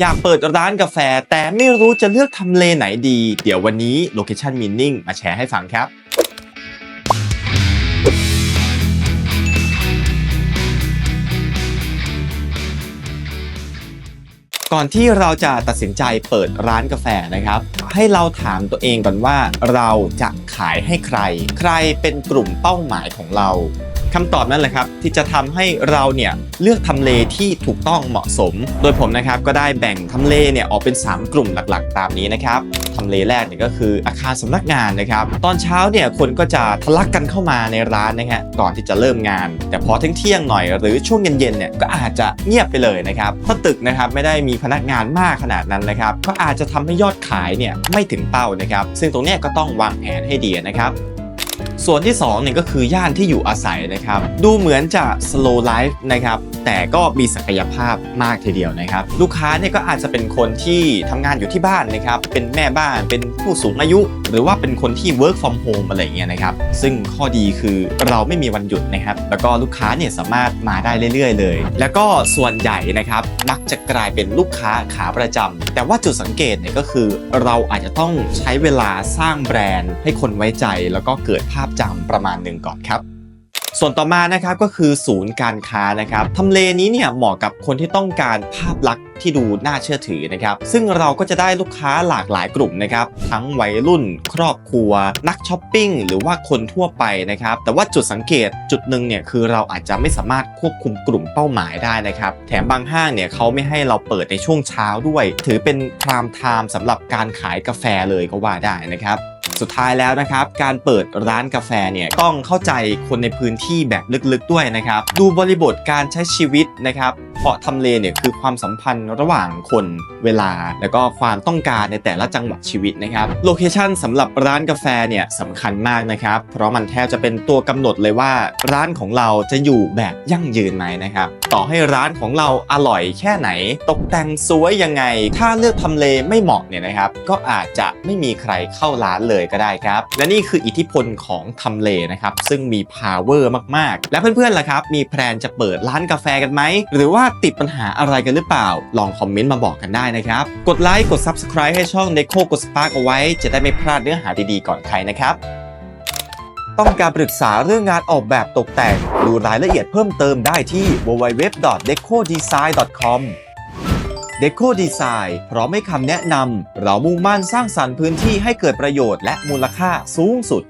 อยากเปิดร้านกาแฟ แต่ไม่รู้จะเลือกทำเลไหนดี เดี๋ยววันนี้ Location Meaning มาแชร์ให้ฟังครับ ก่อนที่เราจะตัดสินใจเปิดร้านกาแฟนะครับ ให้เราถามตัวเองก่อนว่า เราจะขายให้ใคร ใครเป็นกลุ่มเป้าหมายของเรา คำตอบนั่นแหละครับที่จะทำให้เราเนี่ยเลือกทำเลที่ถูกต้องเหมาะสม โดยผมนะครับก็ได้แบ่งทำเลเนี่ยออกเป็น 3 กลุ่มหลักๆ ตามนี้นะครับทำเลแรกเนี่ยก็คืออาคารสำนักงานนะครับตอนเช้าเนี่ยคนก็จะทะลักกันเข้ามาในร้านนะฮะก่อนที่จะเริ่มงาน แต่พอเที่ยงๆหน่อยหรือช่วงเย็นๆเนี่ยก็อาจจะเงียบไปเลยนะครับถ้าตึกนะครับไม่ได้มีพนักงานมากขนาดนั้นนะครับก็อาจจะทำให้ยอดขายเนี่ยไม่ถึงเป้านะครับซึ่งตรงนี้ก็ต้องวางแผนให้ดีนะครับ ส่วนที่2เนี่ยก็คือย่านที่อยู่อาศัยนะครับ ดูเหมือนจะ slow life นะครับ แต่ก็มีศักยภาพมากทีเดียวนะครับ ลูกค้าเนี่ยก็อาจจะเป็นคนที่ทำงานอยู่ที่บ้านนะครับ เป็นแม่บ้าน เป็นผู้สูงอายุ หรือว่าเป็นคนที่ work from home อะไรอย่างเงี้ยนะครับซึ่งข้อดีคือเราไม่มีวันหยุดนะครับแล้วก็ลูกค้าเนี่ยสามารถมาได้เรื่อย ๆ เลย แล้วก็ส่วนใหญ่นะครับมักจะกลายเป็นลูกค้าขาประจำแต่ว่าจุดสังเกตเนี่ยก็คือเราอาจจะต้องใช้เวลาสร้างแบรนด์ ให้คนไว้ใจแล้วก็เกิดภาพจำประมาณหนึ่งก่อนครับ ส่วนต่อมานะครับก็คือศูนย์การค้านะครับทำเลนี้เนี่ยเหมาะกับคนที่ต้องการภาพลักษณ์ที่ดูน่าเชื่อถือนะครับซึ่งเราก็จะได้ลูกค้าหลากหลายกลุ่มนะครับทั้งวัยรุ่น ครอบครัว นักช้อปปิ้งหรือว่าคนทั่วไปนะครับแต่ว่าจุดสังเกตจุดหนึ่งเนี่ยคือเราอาจจะไม่สามารถควบคุมกลุ่มเป้าหมายได้นะครับแถมบางห้างเนี่ยเขาไม่ให้เราเปิดในช่วงเช้าด้วย ถือเป็นพรามไทม์สำหรับการขายกาแฟเลยก็ว่าได้นะครับ สุดท้ายแล้วนะครับ การเปิดร้านกาแฟเนี่ยต้องเข้าใจคนในพื้นที่แบบลึกๆด้วยนะครับ ดูบริบทการใช้ชีวิตนะครับ เพราะทำเลเนี่ยคือความสัมพันธ์ระหว่างคนเวลา แล้วก็ความต้องการในแต่ละจังหวะชีวิตนะครับโลเคชันสำหรับร้านกาแฟเนี่ยสำคัญมากนะครับ เพราะมันแทบจะเป็นตัวกำหนดเลยว่า ร้านของเราจะอยู่แบบยั่งยืนไหมนะครับ ต่อให้ร้านของเราอร่อยแค่ไหน ตกแต่งสวยยังไง ถ้าเลือกทำเลไม่เหมาะเนี่ยนะครับ ก็อาจจะไม่มีใครเข้าร้านเลยก็ได้ครับ และนี่คืออิทธิพลของทำเลนะครับ ซึ่งมี power มากๆ และเพื่อนๆล่ะครับ มีแพลนจะเปิดร้านกาแฟกันไหม หรือว่าติดปัญหาอะไรกันหรือเปล่า ลองคอมเมนต์มาบอกกันได้นะครับ กดไลค์กด subscribe ให้ช่อง Deco กด Spark เอาไว้ จะได้ไม่พลาดเนื้อหาดีๆก่อนใครนะครับ ต้องการปรึกษาเรื่องงานออกแบบตกแต่ง ดูรายละเอียดเพิ่มเติมได้ที่ www.decodesign.com Deco Design พร้อมให้คำแนะนำ เรามุ่งมั่นสร้างสรรค์พื้นที่ให้เกิดประโยชน์และมูลค่าสูงสุด